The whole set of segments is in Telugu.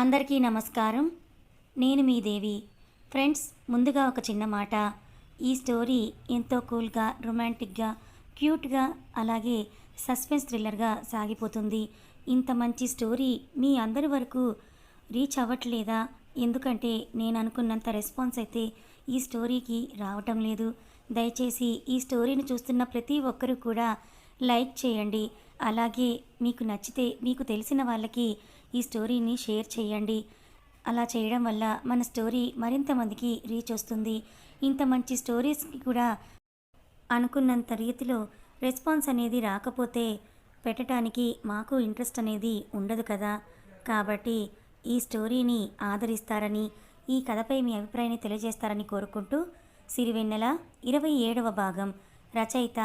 అందరికీ నమస్కారం. నేను మీ దేవి. ఫ్రెండ్స్ ముందుగా ఒక చిన్న మాట. ఈ స్టోరీ ఎంతో కూల్గా రొమాంటిక్గా క్యూట్గా అలాగే సస్పెన్స్ థ్రిల్లర్గా సాగిపోతుంది. ఇంత మంచి స్టోరీ మీ అందరి వరకు రీచ్ అవ్వట్లేదా? ఎందుకంటే నేను అనుకున్నంత రెస్పాన్స్ అయితే ఈ స్టోరీకి రావటం లేదు. దయచేసి ఈ స్టోరీని చూస్తున్న ప్రతి ఒక్కరూ కూడా లైక్ చేయండి. అలాగే మీకు నచ్చితే మీకు తెలిసిన వాళ్ళకి ఈ స్టోరీని షేర్ చేయండి. అలా చేయడం వల్ల మన స్టోరీ మరింత మందికి రీచ్ వస్తుంది. ఇంత మంచి స్టోరీస్కి కూడా అనుకున్నంత రీతిలో రెస్పాన్స్ అనేది రాకపోతే పెట్టడానికి మాకు ఇంట్రెస్ట్ అనేది ఉండదు కదా. కాబట్టి ఈ స్టోరీని ఆదరిస్తారని ఈ కథపై మీ అభిప్రాయాన్ని తెలియజేస్తారని కోరుకుంటూ సిరివెన్నెల ఇరవై ఏడవ భాగం రచయిత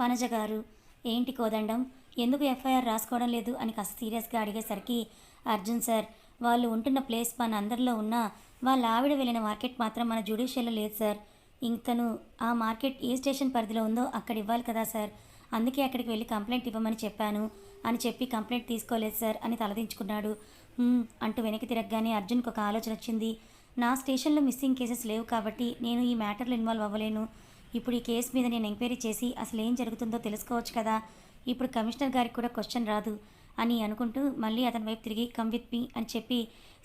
వనజ గారు. ఏంటి కోదండం? ఎందుకు ఎఫ్ఐఆర్ రాసుకోవడం లేదు అని కాస్త సీరియస్గా అడిగేసరికి అర్జున్ సార్ వాళ్ళు ఉంటున్న ప్లేస్ మన అందరిలో ఉన్న వాళ్ళ ఆవిడ వెళ్ళిన మార్కెట్ మాత్రం మన జ్యుడిషియల్లో లేదు సార్. ఇంకను ఆ మార్కెట్ ఏ స్టేషన్ పరిధిలో ఉందో అక్కడ ఇవ్వాలి కదా సార్. అందుకే అక్కడికి వెళ్ళి కంప్లైంట్ ఇవ్వమని చెప్పాను అని చెప్పి కంప్లైంట్ తీసుకోలేదు సార్ అని తలదించుకున్నాడు. అంటూ వెనక్కి తిరగగానే అర్జున్కి ఒక ఆలోచన వచ్చింది. నా స్టేషన్లో మిస్సింగ్ కేసెస్ లేవు కాబట్టి నేను ఈ మ్యాటర్లో ఇన్వాల్వ్ అవ్వలేను. ఇప్పుడు ఈ కేసు మీద నేను ఎంక్వైరీ చేసి అసలు ఏం జరుగుతుందో తెలుసుకోవచ్చు కదా. ఇప్పుడు కమిషనర్ గారికి కూడా క్వశ్చన్ రాదు అని అనుకుంటూ మళ్ళీ అతని వైపు తిరిగి కమ్ విత్ మీ అని చెప్పి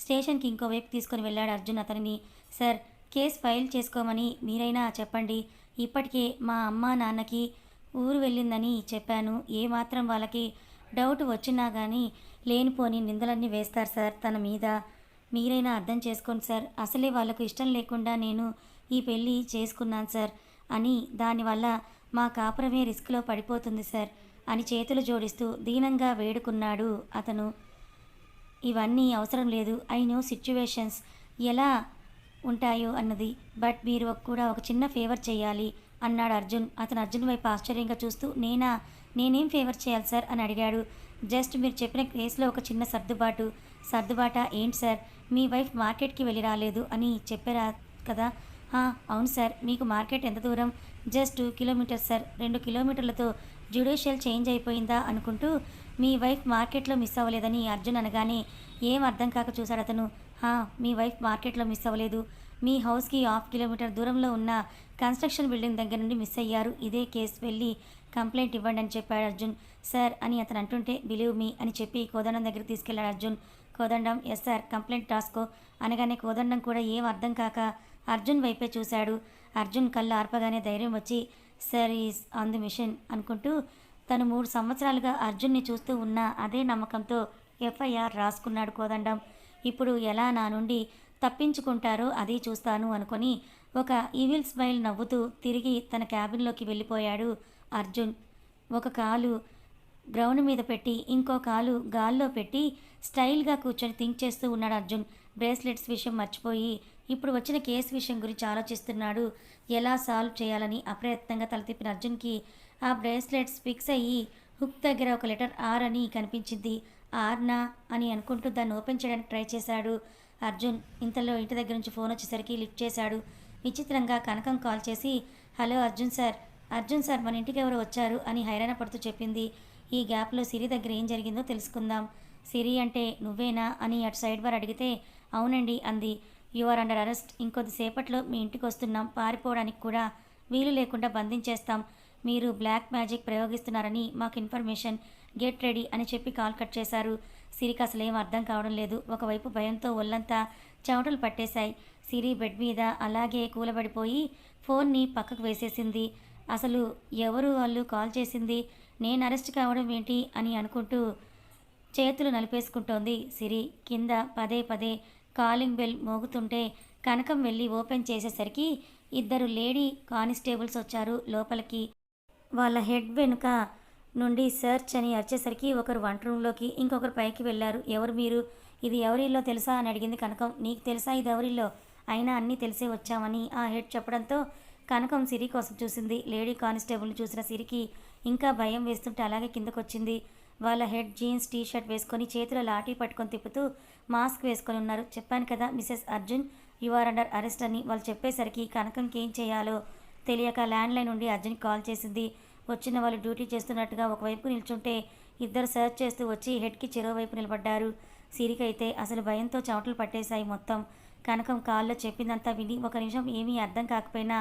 స్టేషన్కి ఇంకో వైపు తీసుకొని వెళ్ళాడు అర్జున్ అతనిని. సార్ కేసు ఫైల్ చేసుకోమని మీరైనా చెప్పండి. ఇప్పటికే మా అమ్మ నాన్నకి ఊరు వెళ్ళిందని చెప్పాను. ఏమాత్రం వాళ్ళకి డౌట్ వచ్చినా కానీ లేనిపోని నిందలన్నీ వేస్తారు సార్ తన మీద. మీరైనా అర్థం చేసుకోండి సార్. అసలే వాళ్ళకు ఇష్టం లేకుండా నేను ఈ పెళ్ళి చేసుకున్నాను సార్ అని దానివల్ల మా కాపురమే రిస్క్లో పడిపోతుంది సార్. అని చేతులు జోడిస్తూ దీనంగా వేడుకున్నాడు అతను. ఇవన్నీ అవసరం లేదు ఐ నో సిచ్యువేషన్స్ ఎలా ఉంటాయో అన్నది. బట్ మీరు కూడా ఒక చిన్న ఫేవర్ చేయాలి అన్నాడు అర్జున్. అతను అర్జున్ వైపు ఆశ్చర్యంగా చూస్తూ నేనా? నేనేం ఫేవర్ చేయాలి సార్? అని అడిగాడు. జస్ట్ మీరు చెప్పిన కేసులో ఒక చిన్న సర్దుబాటు. సర్దుబాట ఏంటి సార్? మీ వైఫ్ మార్కెట్కి వెళ్ళి రాలేదు అని చెప్పారా కదా? అవును సార్. మీకు మార్కెట్ ఎంత దూరం? Just two kilometres sir. రెండు కిలోమీటర్లతో జ్యుడిషియల్ చేంజ్ అయిపోయిందా అనుకుంటూ మీ వైఫ్ మార్కెట్లో మిస్ అవ్వలేదని అర్జున్ అనగానే ఏం అర్థం కాక చూశాడు అతను. "హా, మీ వైఫ్ మార్కెట్లో మిస్ అవ్వలేదు. మీ హౌస్కి హాఫ్ కిలోమీటర్ దూరంలో ఉన్న కన్స్ట్రక్షన్ బిల్డింగ్ దగ్గర నుండి మిస్ అయ్యారు. ఇదే కేసు వెళ్ళి కంప్లైంట్ ఇవ్వండి అని చెప్పాడు అర్జున్. సార్ అని అతను అంటుంటే బిలీవ్ మీ అని చెప్పి కోదండం దగ్గరికి తీసుకెళ్ళాడు Arjun. Kodandam yes sir complaint రాసుకో అనగానే కోదండం కూడా ఏం అర్థం కాక అర్జున్ వైపే చూశాడు. అర్జున్ కళ్ళు ఆర్పగానే ధైర్యం వచ్చి sir is on the mission అనుకుంటూ తను మూడు సంవత్సరాలుగా అర్జున్ని చూస్తూ ఉన్న అదే నమ్మకంతో ఎఫ్ఐఆర్ రాసుకున్నాడు కోదండం. ఇప్పుడు ఎలా నా నుండి తప్పించుకుంటారో అది చూస్తాను అనుకొని ఒక ఈవిల్ స్మైల్ నవ్వుతూ తిరిగి తన క్యాబిన్లోకి వెళ్ళిపోయాడు అర్జున్. ఒక కాలు గ్రౌండ్ మీద పెట్టి ఇంకో కాలు గాల్లో పెట్టి స్టైల్గా కూర్చొని థింక్ చేస్తూ ఉన్నాడు అర్జున్. బ్రేస్లెట్స్ విషయం మర్చిపోయి ఇప్పుడు వచ్చిన కేసు విషయం గురించి ఆలోచిస్తున్నాడు. ఎలా సాల్వ్ చేయాలని అప్రయత్నంగా తలతిప్పిన అర్జున్కి ఆ బ్రేస్లెట్స్ ఫిక్స్ అయ్యి హుక్ దగ్గర ఒక లెటర్ ఆర్ అని కనిపించింది. ఆర్నా అని అనుకుంటూ దాన్ని ఓపెన్ చేయడానికి ట్రై చేశాడు. అర్జున్ ఇంతలో ఇంటి దగ్గర నుంచి ఫోన్ వచ్చేసరికి లిఫ్ట్ చేశాడు. విచిత్రంగా కనకం కాల్ చేసి hello Arjun sir Arjun sir మన ఇంటికి ఎవరు వచ్చారు అని హైరాణ పడుతూ చెప్పింది. ఈ గ్యాప్లో సిరి దగ్గర ఏం జరిగిందో తెలుసుకుందాం. సిరి అంటే నువ్వేనా? అని అటు సైడ్ వారు అడిగితే అవునండి అంది. యు ఆర్ అండర్ అరెస్ట్ ఇంకొద్దిసేపట్లో మీ ఇంటికి వస్తున్నాం. పారిపోవడానికి కూడా వీలు లేకుండా బంధించేస్తాం. మీరు బ్లాక్ మ్యాజిక్ ప్రయోగిస్తున్నారని మాకు ఇన్ఫర్మేషన్. గెట్ రెడీ అని చెప్పి కాల్ కట్ చేశారు. సిరికి అసలు ఏం అర్థం కావడం లేదు. ఒకవైపు భయంతో ఒళ్ళంతా చెమటలు పట్టేశాయి. సిరి బెడ్ మీద అలాగే కూలబడిపోయి ఫోన్ని పక్కకు వేసేసింది. అసలు ఎవరు వాళ్ళు కాల్ చేసింది? నేను అరెస్ట్ కావడం ఏంటి అని అనుకుంటూ చేతులు నలిపేసుకుంటోంది సిరి. కింద పదే పదే కాలింగ్ బెల్ మోగుతుంటే కనకం వెళ్ళి ఓపెన్ చేసేసరికి ఇద్దరు లేడీ కానిస్టేబుల్స్ వచ్చారు లోపలికి. వాళ్ళ హెడ్ వెనుక నుండి సర్చ్ అని అరిచేసరికి ఒకరు వంట రూమ్లోకి ఇంకొకరు పైకి వెళ్ళారు. ఎవరు మీరు? ఇది ఎవరిలో తెలుసా? అని అడిగింది కనకం. నీకు తెలుసా ఇది ఎవరిలో అయినా అన్నీ తెలిసే వచ్చామని ఆ హెడ్ చెప్పడంతో కనకం సిరి కోసం చూసింది. లేడీ కానిస్టేబుల్ని చూసిన సిరికి ఇంకా భయం వేస్తుంటే అలాగే కిందకొచ్చింది. వాళ్ళ హెడ్ జీన్స్ టీ షర్ట్ వేసుకొని చేతిలో లాఠీ పట్టుకొని తిప్పుతూ మాస్క్ వేసుకొని ఉన్నారు. చెప్పాను కదా Mrs Arjun you are under arrest అని వాళ్ళు చెప్పేసరికి కనకంకి ఏం చేయాలో తెలియక ల్యాండ్లైన్ నుండి అర్జున్కి కాల్ చేసింది. వచ్చిన వాళ్ళు డ్యూటీ చేస్తున్నట్టుగా ఒకవైపు నిల్చుంటే ఇద్దరు సర్చ్ చేస్తూ వచ్చి హెడ్కి చెరోవైపు నిలబడ్డారు. సిరికైతే అసలు భయంతో చెమటలు పట్టేశాయి మొత్తం. కనకం కాల్లో చెప్పిందంతా విని ఒక నిమిషం ఏమీ అర్థం కాకపోయినా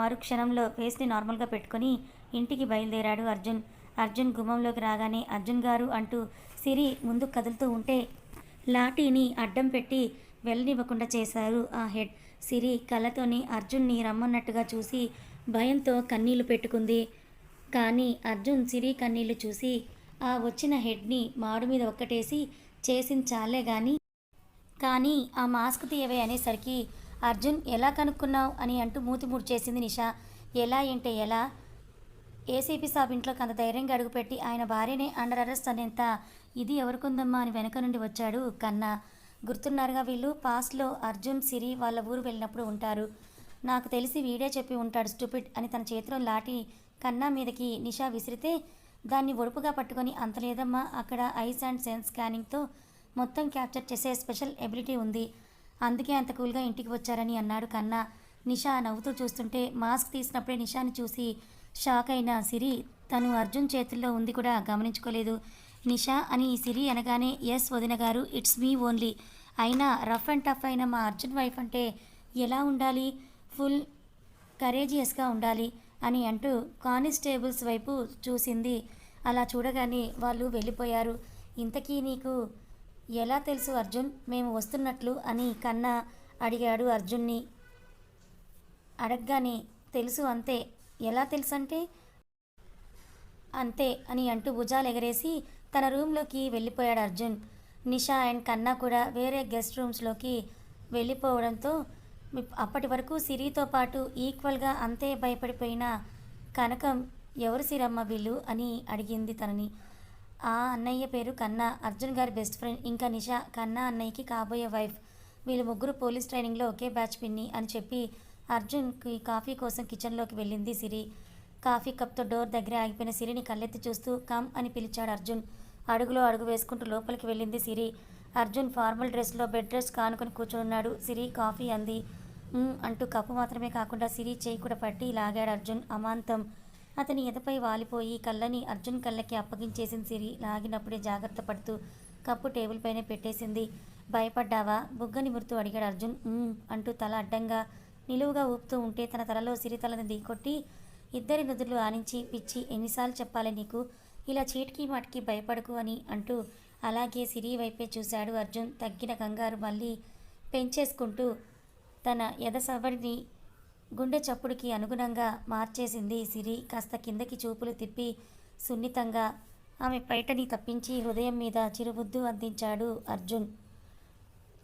మరుక్షణంలో ఫేస్ని నార్మల్గా పెట్టుకొని ఇంటికి బయలుదేరాడు అర్జున్. అర్జున్ గుమ్మంలోకి రాగానే అర్జున్ గారు అంటూ సిరి ముందు కదులుతూ ఉంటే లాఠీని అడ్డం పెట్టి వెళ్ళనివ్వకుండా చేశారు ఆ హెడ్. సిరి కళ్ళతోని అర్జున్ని రమ్మన్నట్టుగా చూసి భయంతో కన్నీళ్ళు పెట్టుకుంది. కానీ అర్జున్ సిరి కన్నీళ్ళు చూసి ఆ వచ్చిన హెడ్ని మాడు మీద ఒక్కటేసి చేసింది చాలే కానీ కానీ ఆ మాస్క్ తీయవే అనేసరికి అర్జున్ ఎలా కనుక్కున్నావు అని అంటూ మూతి ముడిచేసింది నిషా. ఎలా ఏంటే ఎలా? ఏసీపీ సాబ్ ఇంట్లోకి అంత ధైర్యంగా అడుగుపెట్టి ఆయన భార్యనే అండర్ అరెస్ట్ అనేంత ఇది ఎవరికుందమ్మా అని వెనక నుండి వచ్చాడు కన్నా. గుర్తున్నారుగా వీళ్ళు? పాస్ట్లో అర్జున్ సిరి వాళ్ళ ఊరు వెళ్ళినప్పుడు ఉంటారు. నాకు తెలిసి వీడే చెప్పి ఉంటాడు స్టూపిడ్ అని తన చేతిలో లాటి కన్నా మీదకి నిషా విసిరితే దాన్ని ఒడుపుగా పట్టుకొని అంత లేదమ్మా అక్కడ ఐస్ అండ్ సెన్స్ స్కానింగ్తో మొత్తం క్యాప్చర్ చేసే స్పెషల్ ఎబిలిటీ ఉంది. అందుకే అంత కూల్గా ఇంటికి వచ్చారని అన్నాడు కన్నా. నిషా నవ్వుతూ చూస్తుంటే మాస్క్ తీసినప్పుడే నిషాని చూసి షాక్ అయిన సిరి తను అర్జున్ చేతుల్లో ఉంది కూడా గమనించుకోలేదు. నిషా అని సిరి అనగానే ఎస్ వదిన గారు ఇట్స్ మీ ఓన్లీ. అయినా రఫ్ అండ్ టఫ్ అయిన మా అర్జున్ వైఫ్ అంటే ఎలా ఉండాలి? ఫుల్ కరేజియస్గా ఉండాలి అని అంటూ కానిస్టేబుల్స్ వైపు చూసింది. అలా చూడగానే వాళ్ళు వెళ్ళిపోయారు. ఇంతకీ నీకు ఎలా తెలుసు అర్జున్? మేము వస్తున్నట్లు అని కన్నా అడిగాడు అర్జున్ని. అడగగానే తెలుసు అంతే. ఎలా తెలుసు అంటే అంతే అని అంటూ భుజాలు ఎగరేసి తన రూమ్లోకి వెళ్ళిపోయాడు అర్జున్. నిషా అండ్ కన్నా కూడా వేరే గెస్ట్ రూమ్స్లోకి వెళ్ళిపోవడంతో అప్పటి వరకు సిరితో పాటు ఈక్వల్గా అంతే భయపడిపోయిన కనకం ఎవరు సిరమ్మ వీళ్ళు? అని అడిగింది తనని. ఆ అన్నయ్య పేరు కన్నా అర్జున్ గారి బెస్ట్ ఫ్రెండ్ ఇంకా నిషా కన్నా అన్నయ్యకి కాబోయే వైఫ్. వీళ్ళు ముగ్గురు పోలీస్ ట్రైనింగ్లో ఒకే బ్యాచ్ పిన్ని అని చెప్పి అర్జున్కి కాఫీ కోసం కిచెన్లోకి వెళ్ళింది సిరి. కాఫీ కప్తో డోర్ దగ్గర ఆగిపోయిన సిరిని కళ్ళెత్తి చూస్తూ కమ్ అని పిలిచాడు అర్జున్. అడుగులో అడుగు వేసుకుంటూ లోపలికి వెళ్ళింది సిరి. అర్జున్ ఫార్మల్ డ్రెస్లో బెడ్ డ్రెస్ కానుకొని కూర్చున్నాడు సిరి కాఫీ అంది. అంటూ కప్పు మాత్రమే కాకుండా సిరి చేయి కూడా పట్టి లాగాడు అర్జున్ అమాంతం. అతని ఎదపై వాలిపోయి కళ్ళని అర్జున్ కళ్ళకి అప్పగించేసింది సిరి. లాగినప్పుడే జాగ్రత్త పడుతూ కప్పు టేబుల్ పైన పెట్టేసింది. భయపడ్డావా? బుగ్గ నిమురుతూ అడిగాడు అర్జున్. అంటూ తల అడ్డంగా నిలువుగా ఊపుతూ ఉంటే తన తలలో సిరితలను దిగొట్టి ఇద్దరి నుదులు ఆనించి పిచ్చి ఎన్నిసార్లు చెప్పాలి నీకు? ఇలా చీటికి మాటికి భయపడకు అని అంటూ అలాగే సిరి వైపే చూశాడు అర్జున్. తగ్గిన కంగారు మళ్ళీ పెంచేసుకుంటూ తన ఎదసవడిని గుండె చప్పుడుకి అనుగుణంగా మార్చేసింది సిరి. కాస్త కిందకి చూపులు తిప్పి సున్నితంగా ఆమె పైటని తప్పించి హృదయం మీద చిరుబుద్దు అందించాడు అర్జున్.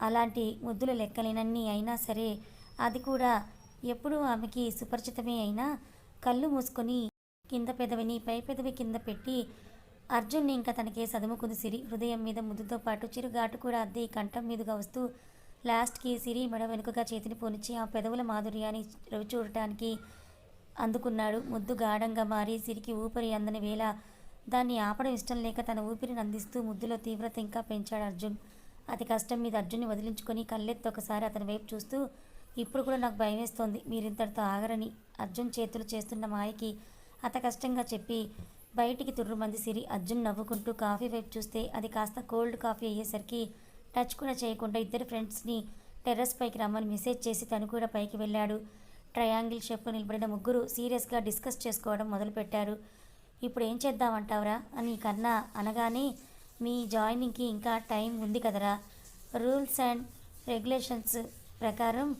అలాంటి ముద్దులు లెక్కలేనన్ని అయినా సరే అది కూడా ఎప్పుడూ ఆమెకి సుపరిచితమే అయినా కళ్ళు మూసుకొని కింద పెదవిని పై పెదవి కింద పెట్టి అర్జున్ని ఇంకా తనకే సదుముకుంది సిరి. హృదయం మీద ముద్దుతో పాటు చిరుగాటు కూడా అద్దె కంఠం మీదుగా వస్తూ లాస్ట్కి సిరి మెడ వెనుకగా చేతిని పోనిచ్చి ఆ పెదవుల మాధుర్యాన్ని రువి చూడటానికి అందుకున్నాడు. ముద్దు గాఢంగా మారి సిరికి ఊపిరి అందని వేళ దాన్ని ఆపడం ఇష్టం లేక తన ఊపిరిని అందిస్తూ ముద్దులో తీవ్రత ఇంకా పెంచాడు అర్జున్. అతి కష్టం మీద అర్జున్ని వదిలించుకొని కళ్ళెత్తి ఒకసారి అతని వైపు చూస్తూ ఇప్పుడు కూడా నాకు భయం వేస్తోంది మీరింతటితో ఆగరని అర్జున్ చేతులు చేస్తున్న మాయకి అత కష్టంగా చెప్పి బయటికి తుర్రుమంది సిరి అర్జున్ నవ్వుకుంటూ కాఫీ వైపు చూస్తే అది కాస్త కోల్డ్ కాఫీ అయ్యేసరికి టచ్ కూడా చేయకుండా ఇద్దరు ఫ్రెండ్స్ని టెర్రస్ పైకి రమ్మని మెసేజ్ చేసి తను కూడా పైకి వెళ్ళాడు. ట్రయాంగిల్ షేప్లో నిలబడిన ముగ్గురు సీరియస్గా డిస్కస్ చేసుకోవడం మొదలుపెట్టారు. ఇప్పుడు ఏం చేద్దామంటావురా? అని కన్నా అనగానే మీ జాయినింగ్కి ఇంకా టైం ఉంది కదరా. రూల్స్ అండ్ రెగ్యులేషన్స్ ప్రకారం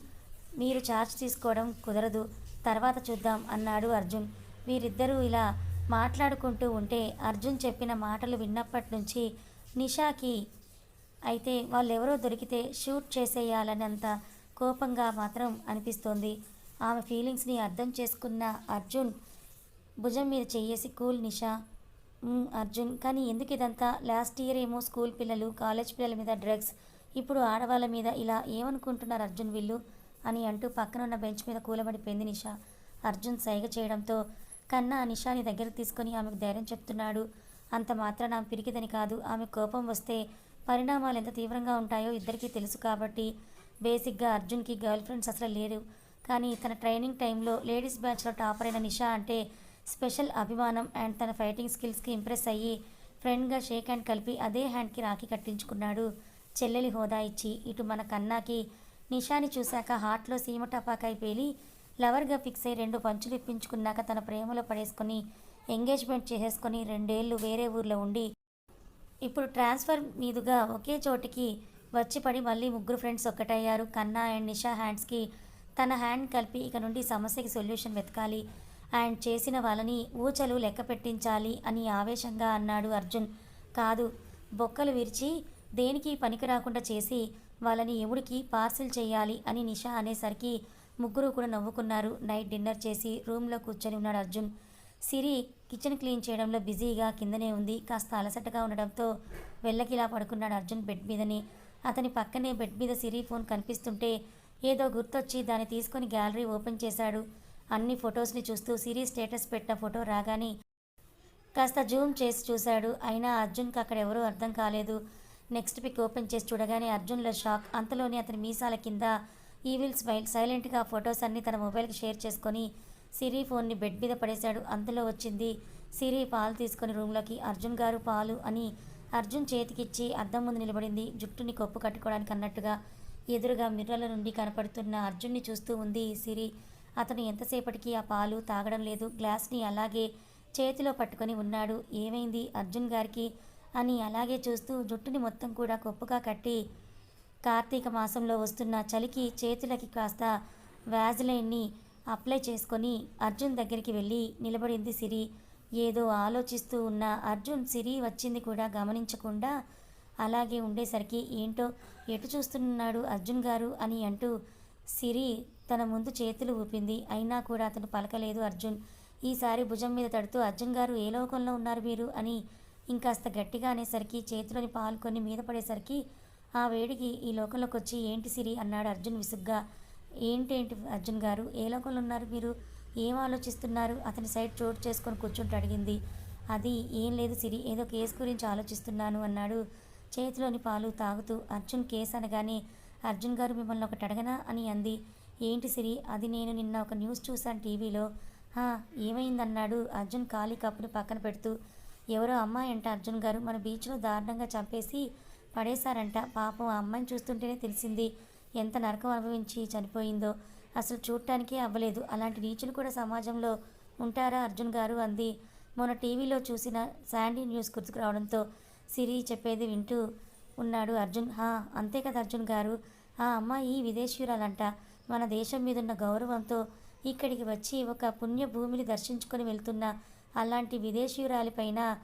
మీరు ఛార్జ్ తీసుకోవడం కుదరదు. తర్వాత చూద్దాం అన్నాడు అర్జున్. వీరిద్దరూ ఇలా మాట్లాడుకుంటూ ఉంటే అర్జున్ చెప్పిన మాటలు విన్నప్పటి నుంచి నిషాకి అయితే వాళ్ళెవరో దొరికితే షూట్ చేసేయాలనంత కోపంగా మాత్రం అనిపిస్తోంది. ఆమె ఫీలింగ్స్ని అర్థం చేసుకున్న అర్జున్ భుజం మీద చేయేసి కూల్ నిషా. అర్జున్ కానీ ఎందుకు ఇదంతా? లాస్ట్ ఇయర్ ఏమో స్కూల్ పిల్లలు కాలేజ్ పిల్లల మీద డ్రగ్స్ ఇప్పుడు ఆడవాళ్ళ మీద ఇలా ఏమనుకుంటున్నారు అర్జున్ వీళ్ళు? అని అంటూ పక్కన ఉన్న బెంచ్ మీద కూలబడిపోయింది నిషా. అర్జున్ సైగ చేయడంతో కన్నా నిషాని దగ్గర తీసుకొని ఆమెకు ధైర్యం చెప్తున్నాడు. అంత మాత్రం ఆమె పిరికిదని కాదు. ఆమె కోపం వస్తే పరిణామాలు ఎంత తీవ్రంగా ఉంటాయో ఇద్దరికీ తెలుసు కాబట్టి బేసిక్గా అర్జున్కి గర్ల్ ఫ్రెండ్స్ అసలు లేరు. కానీ తన ట్రైనింగ్ టైంలో లేడీస్ బ్యాచ్లో టాపర్ అయిన నిషా అంటే స్పెషల్ అభిమానం అండ్ తన ఫైటింగ్ స్కిల్స్కి ఇంప్రెస్ అయ్యి ఫ్రెండ్గా షేక్ హ్యాండ్ కలిపి అదే హ్యాండ్కి రాఖీ కట్టించుకున్నాడు. చెల్లెలి హోదా ఇచ్చి ఇటు మన కన్నాకి నిషాని చూశాక హార్ట్లో సీమ టపాకాయ పేలి లవర్గా ఫిక్స్ అయి రెండు పంచులు ఇప్పించుకున్నాక తన ప్రేమలో పడేసుకొని ఎంగేజ్మెంట్ చేసేసుకొని రెండేళ్ళు వేరే ఊర్లో ఉండి ఇప్పుడు ట్రాన్స్ఫర్ మీదుగా ఒకే చోటికి వచ్చి పడి మళ్ళీ ముగ్గురు ఫ్రెండ్స్ ఒక్కటయ్యారు. కన్నా అండ్ నిషా హ్యాండ్స్కి తన హ్యాండ్ కలిపి ఇక నుండి సమస్యకి సొల్యూషన్ వెతకాలి. అండ్ చేసిన వాళ్ళని ఊచలు లెక్క పెట్టించాలి అని ఆవేశంగా అన్నాడు అర్జున్. కాదు బొక్కలు విరిచి దేనికి పనికి రాకుండా చేసి వాళ్ళని ఎముడికి పార్సిల్ చేయాలి అని నిషా అనేసరికి ముగ్గురు కూడా నవ్వుకున్నారు. నైట్ డిన్నర్ చేసి రూమ్లో కూర్చొని ఉన్నాడు అర్జున్. సిరి కిచెన్ క్లీన్ చేయడంలో బిజీగా కిందనే ఉంది. కాస్త అలసటగా ఉండడంతో వెళ్ళకిలా పడుకున్నాడు అర్జున్ బెడ్ మీదని. అతని పక్కనే బెడ్ మీద సిరి ఫోన్ కనిపిస్తుంటే ఏదో గుర్తొచ్చి దాన్ని తీసుకొని గ్యాలరీ ఓపెన్ చేశాడు. అన్ని ఫొటోస్ని చూస్తూ సిరి స్టేటస్ పెట్టిన ఫోటో రాగానే కాస్త జూమ్ చేసి చూశాడు. అయినా అర్జున్కి అక్కడ ఎవరూ అర్థం కాలేదు. నెక్స్ట్ పిక్ ఓపెన్ చేసి చూడగానే అర్జున్లో షాక్. అంతలోనే అతని మీసాల కింద ఈవిల్ స్మైల్ సైలెంట్గా ఫొటోస్ అన్ని తన మొబైల్కి షేర్ చేసుకొని సిరి ఫోన్ని బెడ్ మీద పడేశాడు. అంతలో వచ్చింది సిరి పాలు తీసుకొని రూమ్లోకి అర్జున్ గారు పాలు అని అర్జున్ చేతికిచ్చి అద్దం ముందు నిలబడింది. జుట్టుని కొప్పు కట్టుకోవడానికి అన్నట్టుగా ఎదురుగా మిర్రల నుండి కనపడుతున్న అర్జున్ని చూస్తూ ఉంది సిరి. అతను ఎంతసేపటికి ఆ పాలు తాగడం లేదు. గ్లాస్ని అలాగే చేతిలో పట్టుకొని ఉన్నాడు. ఏమైంది? అర్జున్ గారికి అని అలాగే చూస్తూ జుట్టుని మొత్తం కూడా కొప్పుగా కట్టి కార్తీక మాసంలో వస్తున్న చలికి చేతులకి కాస్త వ్యాజ్లైన్ని అప్లై చేసుకొని అర్జున్ దగ్గరికి వెళ్ళి నిలబడింది సిరి. ఏదో ఆలోచిస్తూ ఉన్న అర్జున్ సిరి వచ్చింది కూడా గమనించకుండా అలాగే ఉండేసరికి ఏంటో ఎటు చూస్తున్నాడు అర్జున్ గారు? అని అంటూ సిరి తన ముందు చేతులు ఊపింది. అయినా కూడా అతను పలకలేదు అర్జున్. ఈసారి భుజం మీద తడుతూ అర్జున్ గారు ఏ లోకంలో ఉన్నారు మీరు అని ఇంకాస్త గట్టిగా అనేసరికి చేతిలోని పాలు కొన్ని మీద పడేసరికి ఆ వేడికి ఈ లోకంలోకి వచ్చి ఏంటి సిరి అన్నాడు అర్జున్ విసుగ్గా. ఏంటేంటి అర్జున్ గారు ఏ లోకంలో ఉన్నారు మీరు? ఏం ఆలోచిస్తున్నారు? అతని సైడ్ చోటు చేసుకొని కూర్చుంటూ అడిగింది. అది ఏం లేదు సిరి ఏదో కేసు గురించి ఆలోచిస్తున్నాను అన్నాడు. చేతిలోని పాలు తాగుతూ అర్జున్ కేసు అనగానే అర్జున్ గారు మిమ్మల్ని ఒకటి అడగనా అని అంది. ఏంటి సిరి అది నేను నిన్న ఒక న్యూస్ చూశాను టీవీలో. ఏమైందన్నాడు అర్జున్ ఖాళీ కప్పుని పక్కన పెడుతూ. ఎవరో అమ్మాయి అంట అర్జున్ గారు. మన బీచ్లో దారుణంగా చంపేసి పడేశారంట. పాపం ఆ అమ్మాయిని చూస్తుంటేనే తెలిసింది ఎంత నరకం అనుభవించి చనిపోయిందో. అసలు చూడటానికే అవ్వలేదు. అలాంటి నీచులు కూడా సమాజంలో ఉంటారా అర్జున్ గారు అంది. మొన్న టీవీలో చూసిన శాండీ న్యూస్ గుర్తుకు రావడంతో సిరి చెప్పేది వింటూ ఉన్నాడు అర్జున్. హా అంతే కదా అర్జున్ గారు. ఆ అమ్మాయి విదేశీయురాలంట. మన దేశం మీదున్న గౌరవంతో ఇక్కడికి వచ్చి ఒక పుణ్యభూమిని దర్శించుకొని వెళ్తున్న అలాంటి విదేశీయురాలిపైన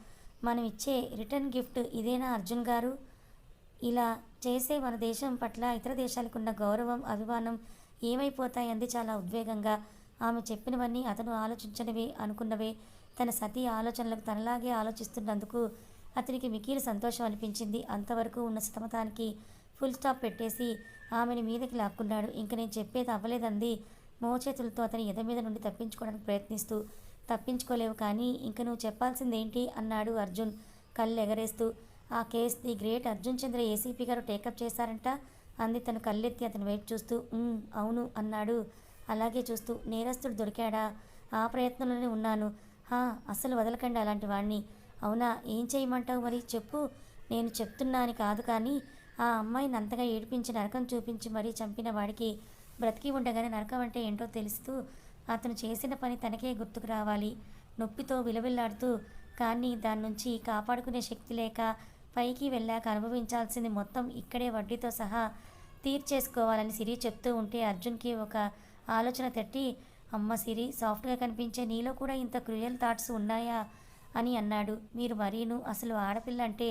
మనం ఇచ్చే రిటర్న్ గిఫ్ట్ ఇదేనా అర్జున్ గారు? ఇలా చేసే మన దేశం పట్ల ఇతర దేశాలకు ఉన్న గౌరవం అభిమానం ఏమైపోతాయి అంది చాలా ఉద్వేగంగా. ఆమె చెప్పినవన్నీ అతను ఆలోచించనివే అనుకున్నవే. తన సతీ ఆలోచనలకు తనలాగే ఆలోచిస్తున్నందుకు అతనికి మికీలు సంతోషం అనిపించింది. అంతవరకు ఉన్న సతమతానికి ఫుల్ స్టాప్ పెట్టేసి ఆమెని మీదకి లాక్కున్నాడు. ఇంక నేను చెప్పేది అవ్వలేదంది. మోచేతులతో అతని ఎద మీద నుండి తప్పించుకోవడానికి ప్రయత్నిస్తూ తప్పించుకోలేవు కానీ ఇంక నువ్వు చెప్పాల్సిందేంటి? అన్నాడు అర్జున్ కళ్ళు ఎగరేస్తూ ఆ case the great Arjun Chandra ACP గారు టేకప్ చేశారంట. అంది తను కళ్ళెత్తి అతను వెయిట్ చూస్తూ. అవును అన్నాడు. అలాగే చూస్తూ. నేరస్తుడు దొరికాడా? ఆ ప్రయత్నంలోనే ఉన్నాను. హా అసలు వదలకండి అలాంటి వాడిని అవునా ఏం చేయమంటావు మరి? చెప్పు. నేను చెప్తున్నా అని కాదు కానీ ఆ అమ్మాయిని అంతగా ఏడిపించి నరకం చూపించి మరీ చంపిన వాడికి బ్రతికి ఉండగానే నరకం అంటే ఏంటో తెలుస్తూ అతను చేసిన పని తనకే గుర్తుకు రావాలి. నొప్పితో విలవిల్లాడుతూ కానీ దాని నుంచి కాపాడుకునే శక్తి లేక పైకి వెళ్ళాక అనుభవించాల్సింది మొత్తం ఇక్కడే వడ్డీతో సహా తీర్చేసుకోవాలని సిరి చెప్తూ ఉంటే అర్జున్కి ఒక ఆలోచన తట్టి అమ్మ సిరి సాఫ్ట్గా కనిపించే నీలో కూడా ఇంత క్రూయల్ థాట్స్ ఉన్నాయా? అని అన్నాడు. మీరు మరీను అసలు ఆడపిల్ల అంటే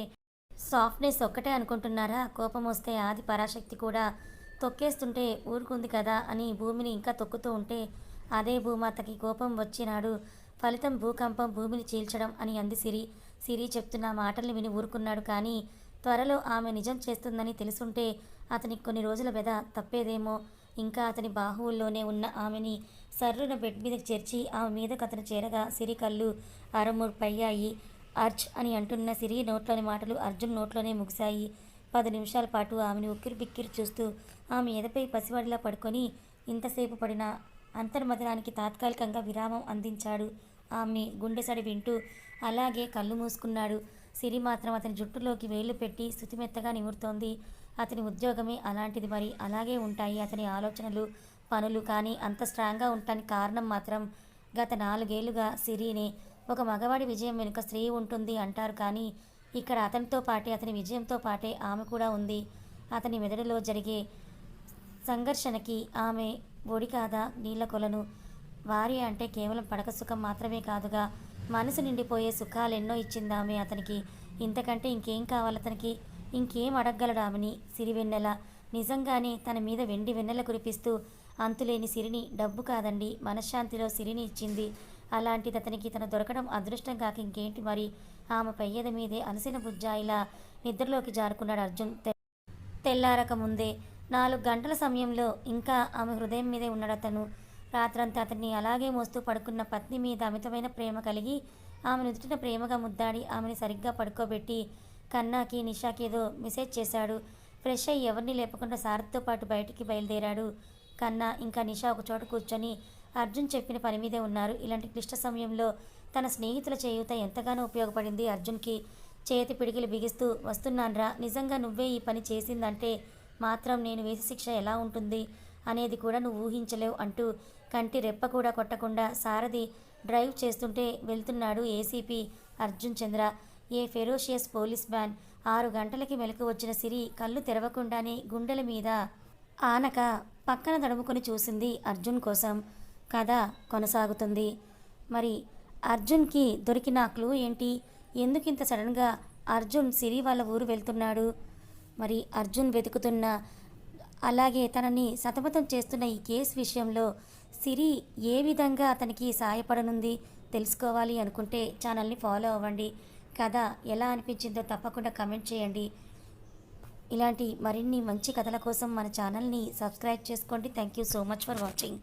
సాఫ్ట్నెస్ ఒక్కటే అనుకుంటున్నారా? కోపం వస్తే ఆది పరాశక్తి కూడా తొక్కేస్తుంటే ఊరుకుంది కదా అని భూమిని ఇంకా తొక్కుతూ ఉంటే అదే భూమాతకి కోపం వచ్చినాడు. ఫలితం భూకంపం భూమిని చీల్చడం అని అంది సిరి. సిరి చెప్తున్న మాటల్ని విని ఊరుకున్నాడు కానీ త్వరలో ఆమె నిజం చేస్తుందని తెలుసుంటే అతనికి కొన్ని రోజుల బెద తప్పేదేమో. ఇంకా అతని బాహువుల్లోనే ఉన్న ఆమెని సర్రున బెడ్ మీదకి చేర్చి ఆమె మీదకు అతను చేరగా సిరి కళ్ళు అరమూర్పయ్యాయి. అర్జ్ అని అంటున్న సిరి నోట్లోని మాటలు అర్జున్ నోట్లోనే ముగిశాయి. పది నిమిషాల పాటు ఆమెను ఉక్కిరి బిక్కిరి చూస్తూ ఆమె ఎదపై పసివాడిలా పడుకొని ఇంతసేపు పడిన అంతర్మదనానికి తాత్కాలికంగా విరామం అందించాడు. ఆమె గుండెసడి వింటూ అలాగే కళ్ళు మూసుకున్నాడు. సిరి మాత్రం అతని జుట్టులోకి వేళ్ళు పెట్టి శుతిమెత్తగా నిమురుతోంది. అతని ఉద్యోగమే అలాంటిది మరి. అలాగే ఉంటాయి అతని ఆలోచనలు పనులు. కానీ అంత స్ట్రాంగ్గా ఉండటానికి కారణం మాత్రం గత నాలుగేళ్ళుగా సిరిని. ఒక మగవాడి విజయం వెనుక స్త్రీ ఉంటుంది అంటారు కానీ ఇక్కడ అతనితో పాటే అతని విజయంతో పాటే ఆమె కూడా ఉంది. అతని మెదడులో జరిగే సంఘర్షణకి ఆమె ఒడి కాదా నీళ్ళ కొలను. భార్య అంటే కేవలం పడక సుఖం మాత్రమే కాదుగా మనసు నిండిపోయే సుఖాలెన్నో ఇచ్చిందామె అతనికి. ఇంతకంటే ఇంకేం కావాలి అతనికి? ఇంకేం అడగగలడు ఆమెని? సిరివెన్నెల నిజంగానే తన మీద వెండి వెన్నెల కురిపిస్తూ అంతులేని సిరిని డబ్బు కాదండి మనశ్శాంతిలో సిరిని ఇచ్చింది. అలాంటిది అతనికి తన దొరకడం అదృష్టం కాక ఇంకేంటి మరి? ఆమె పెయ్యద మీదే అలసిన బుజ్జాయిలా నిద్రలోకి జారుకున్నాడు అర్జున్ తె- తెల్లారక ముందే. నాలుగు గంటల సమయంలో ఇంకా ఆమె హృదయం మీదే ఉన్నాడు అతను రాత్రంతా అతన్ని అలాగే మోస్తూ పడుకున్న పత్ని మీద అమితమైన ప్రేమ కలిగి ఆమె నుదుటిన ప్రేమగా ముద్దాడి ఆమెని సరిగ్గా పడుకోబెట్టి కన్నాకి నిషాకి ఏదో మెసేజ్ చేశాడు. ఫ్రెష్ అయ్యి ఎవరిని లేపకుండా సారథితో పాటు బయటికి బయలుదేరాడు. కన్నా ఇంకా నిషా ఒక చోట కూర్చొని అర్జున్ చెప్పిన పని మీదే ఉన్నారు. ఇలాంటి క్లిష్ట సమయంలో తన స్నేహితుల చేయూత ఎంతగానో ఉపయోగపడింది అర్జున్కి. చేతి పిడికిలు బిగిస్తూ వస్తున్నాన్రా నిజంగా నువ్వే ఈ పని చేసిందంటే మాత్రం నేను వేసి శిక్ష ఎలా ఉంటుంది అనేది కూడా నువ్వు ఊహించలేవు అంటూ కంటి రెప్ప కూడా కొట్టకుండా సారథి డ్రైవ్ చేస్తుంటే వెళ్తున్నాడు ACP Arjun Chandra. A ferocious police van ఆరు గంటలకి మెలకు వచ్చిన సిరి కళ్ళు తెరవకుండానే గుండెల మీద ఆనక పక్కన తడుముకొని చూసింది అర్జున్ కోసం. కథ కొనసాగుతుంది. మరి అర్జున్కి దొరికిన క్లూ ఏంటి? ఎందుకింత సడన్గా అర్జున్ సిరి వాళ్ళ ఊరు వెళ్తున్నాడు? మరి అర్జున్ వెతుకుతున్న అలాగే తనని సతమతం చేస్తున్న ఈ కేసు విషయంలో సిరి ఏ విధంగా అతనికి సాయపడనుంది తెలుసుకోవాలి అనుకుంటే ఛానల్ని ఫాలో అవ్వండి. కథ ఎలా అనిపించిందో తప్పకుండా కమెంట్ చేయండి. ఇలాంటి మరిన్ని మంచి కథల కోసం మన ఛానల్ని సబ్స్క్రైబ్ చేసుకోండి. Thank you so much for watching.